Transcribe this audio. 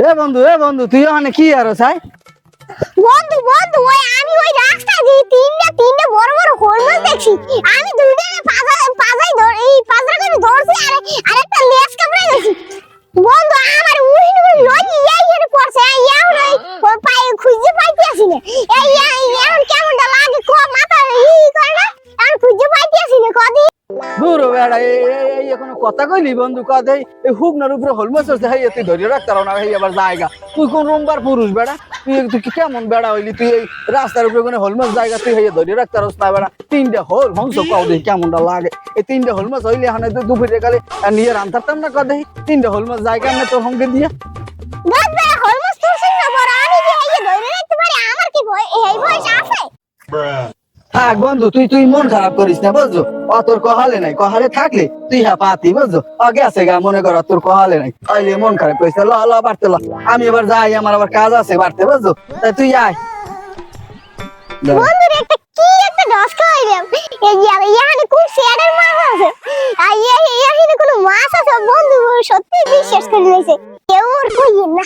এ বন্ধু এ বন্ধু তুই ওখানে কি আর চাই? বন্ধু বন্ধু ওই আমি ওই রাস্তায় দিয়ে তিনটা তিনটা বড় বড় হরমোন দেখছি। আমি দুইটা পাজা পাজাই ধর এই পাজা করে ধরছি আর আরেকটা লেস কামড়ে গেছি বন্ধু আমার উহিন উহিন লগি এই এর পড়ছে ইয়া হলো ওই পায়ে খুঁজে পাইতে আসি না। এই এখন কেমনটা লাগে কো মাথা ই করে না আমি খুঁজে পাইতে আসি না কদি দূর বেড়া এখন কথা কইলি বন্ধু কথা এই এই হুকনার উপরে হলমাস হচ্ছে হাই তুই ধরে রাখতে পারো না এই আবার জায়গা। তুই কোন রোমবার পুরুষ বেড়া? তুই তুই কি কেমন বেড়া হইলি? তুই এই রাস্তার উপরে কোনো হলমাস জায়গা তুই হাইয়া ধরে রাখতে পারস না বেড়া। তিনটা হল হংস কাউ দেখি কেমনটা লাগে? এই তিনটা হলমাস হইলে এখানে তো দুপুরে গেলে নিয়ে রান্তারতাম না কথা তিনটা হলমাস জায়গা না তোর হঙ্গে দিয়ে। গদবে হরমোন তুলছি না বড় আমি যে এই ধরে রাখতে পারি আমার কি ভয় এই বয়স আছে? থাক বন্ধু, তুই তুই মন খারাপ করিস না, বুঝছ? অ, তোর কহালে নাই কহালে থাকলে তুই হ্যাঁ পাতি, বুঝছ? আগে আছে গা, মনে কর তোর কহালে নাই। তাইলে মন খারাপ করিস ল ল, বাড়তে ল। আমি এবার যাই, আমার আবার কাজ আছে বাড়তে, বুঝছ? তাই তুই আয়। বন্ধুরে একটা কি একটা ডস খাইলাম ইয়ানে কোন শেয়ারের মাছ আছে? আর ইয়ানে কোন মাছ আছে? বন্ধু, সত্যি বিশ্বাস করে নিয়েছে কেউ ওর কই না।